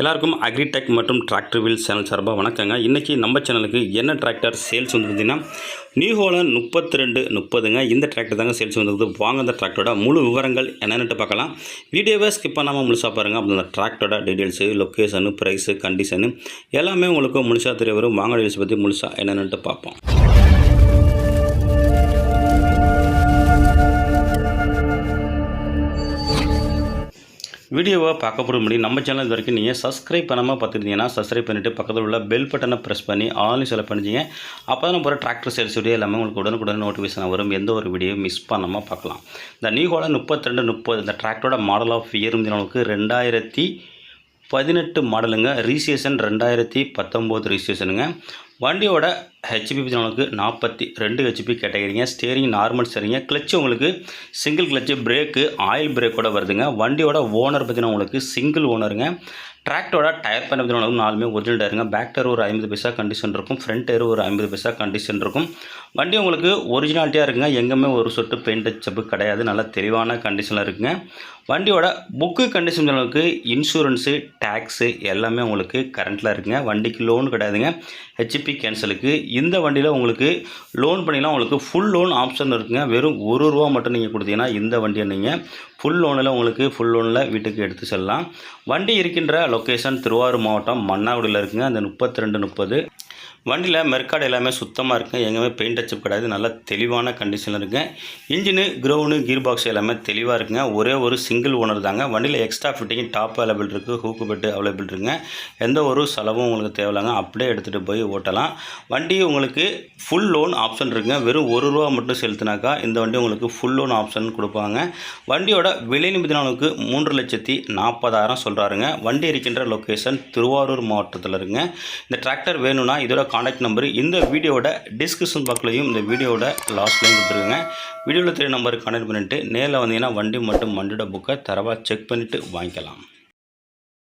எல்லாருக்கும் அக்ரிடெக் மற்றும் tractor wheel channel சார்பாக வணக்கங்க. இன்றைக்கி நம்ம சேனலுக்கு என்ன டிராக்டர் சேல்ஸ் வந்து பார்த்தீங்கன்னா நியூ ஹோலன் முப்பத்தி ரெண்டு முப்பதுங்க. இந்த டிராக்டர் தாங்க சேல்ஸ் வந்துருக்குது வாங்க அந்த டிராக்டரோட முழு விவரங்கள் என்னென்னு பார்க்கலாம். வீடியோவை ஸ்கிப் பண்ணாமல் முழுசாக பாருங்கள் அப்போ அந்த டிராக்டரோட டீட்டெயில்ஸு லொக்கேஷனு ப்ரைஸு கண்டிஷனு எல்லாமே உங்களுக்கு முழுசாக தெரிய வரும். வாங்க டீட்டெயில்ஸ் பற்றி முழுசாக என்னென்னுட்டு பார்ப்போம். வீடியோவை பார்க்க போகிற நம்ம சேனல் இது வரைக்கும் நீங்கள் சப்ஸ்கிரைப் பண்ணாமல் பார்த்துருந்தீங்கன்னா சப்ஸ்கிரைப் பண்ணிவிட்டு பக்கத்தில் உள்ள பெல் பட்டனை ப்ரெஸ் பண்ணி ஆல்னு செலக்ட் பண்ணிச்சிங்க அப்போ தான் போகிற டிராக்டர் சேல்ஸ் வீடியோ எல்லாமே உங்களுக்கு உடனுக்குடன் நோட்டிஃபிகேஷன் வரும். எந்த ஒரு வீடியோ மிஸ் பண்ணாமல் பார்க்கலாம். இந்த நியூஹோல முப்பத்தி ரெண்டு முப்பது இந்த டிராக்டரோட மாடல் ஆஃப் இயர் உங்களுக்கு ரெண்டாயிரத்தி பதினெட்டு மாடலுங்க ரீசேஷன் ரெண்டாயிரத்தி பத்தொம்போது ரீசேஷனுங்க வண்டியோட ஹெச்பி உங்களுக்கு நாற்பத்தி ரெண்டு ஹெச்பி கேட்டகரிங்க. ஸ்டேரிங் நார்மல் சரிங்க கிளச்சு உங்களுக்கு சிங்கிள் கிளச்சு பிரேக்கு ஆயில் பிரேக்கோட வருதுங்க. வண்டியோட ஓனர் பார்த்தீங்கன்னா உங்களுக்கு சிங்கிள் ஓனருங்க டிராக்டரோட டயர் பண்ண பார்த்தீங்கன்னா நாலுமே ஒரிஜினல் டயருங்க பேக் டயர் ஒரு ஐம்பது பைசா கண்டிஷன் இருக்கும். ஃப்ரண்ட் டயர் ஒரு ஐம்பது பைசா கண்டிஷன் இருக்கும். வண்டி உங்களுக்கு ஒரிஜினாலிட்டியாக இருக்குங்க. எங்கேயுமே ஒரு சொட்டு பெயிண்ட் சப்பு கிடையாது. நல்ல தெளிவான கண்டிஷனில் இருக்குங்க. வண்டியோட புக்கு கண்டிஷன் அளவுக்கு இன்சூரன்ஸு டேக்ஸு எல்லாமே உங்களுக்கு கரண்ட்டில் இருக்குங்க. வண்டிக்கு லோன் கிடையாதுங்க. ஹெச்பி கேன்சலுக்கு இந்த வண்டியில் உங்களுக்கு லோன் பண்ணிலாம் உங்களுக்கு ஃபுல் லோன் ஆப்ஷன் இருக்குங்க. வெறும் ஒரு ரூபா மட்டும் நீங்கள் கொடுத்தீங்கன்னா இந்த வண்டியை நீங்கள் ஃபுல் லோனில் உங்களுக்கு ஃபுல் லோனில் வீட்டுக்கு எடுத்து செல்லலாம். வண்டி இருக்கின்ற லொக்கேஷன் திருவாரூர் மாவட்டம் மன்னாகுடியில் இருக்குங்க. அந்த முப்பத்தி ரெண்டு முப்பது வண்டியில் மெர்காடு எல்லாமே சுத்தமாக இருக்குங்க எங்கேயுமே பெயிண்ட் டச்சப் கிடையாது. நல்ல தெளிவான கண்டிஷனில் இருக்குங்க இன்ஜினு க்ரௌனு கீர் பாக்ஸ் எல்லாமே தெளிவாக இருக்குங்க. ஒரே ஒரு சிங்கிள் ஓனர் தாங்க. வண்டியில் எக்ஸ்ட்ரா ஃபிட்டிங் டாப் அவைலபிள் இருக்குது ஹூக்கு பெட்டு அவைலபிள் இருக்குங்க. எந்த ஒரு செலவும் உங்களுக்கு தேவையில்லைங்க. அப்படியே எடுத்துகிட்டு போய் ஓட்டலாம். வண்டி உங்களுக்கு ஃபுல் லோன் ஆப்ஷன் இருக்குங்க. வெறும் ஒரு ரூபா மட்டும் செலுத்தினாக்கா இந்த வண்டி உங்களுக்கு ஃபுல் லோன் ஆப்ஷன் கொடுப்பாங்க. வண்டியோட விலை நிமிதினாளுக்கு மூன்று லட்சத்தி நாற்பதாயிரம் சொல்கிறாருங்க வண்டி இருக்கின்ற லொக்கேஷன் திருவாரூர் மாவட்டத்தில் இருங்க இந்த டிராக்டர் வேணும்னா இதோட காண்டாக்ட் நம்பர் இந்த வீடியோட டிஸ்கிரிப்ஷன் பாக்ஸ்லையும் இந்த வீடியோட லாஸ்ட்லையும் கொடுத்துருங்க வீடியோவில் தெரிய நம்பருக்கு காண்டாக்ட் பண்ணிவிட்டு நேரில் வந்தீங்கன்னா வண்டி மட்டும் வண்டியோட புக்கை தரவாக செக் பண்ணிவிட்டு வாங்கிக்கலாம்.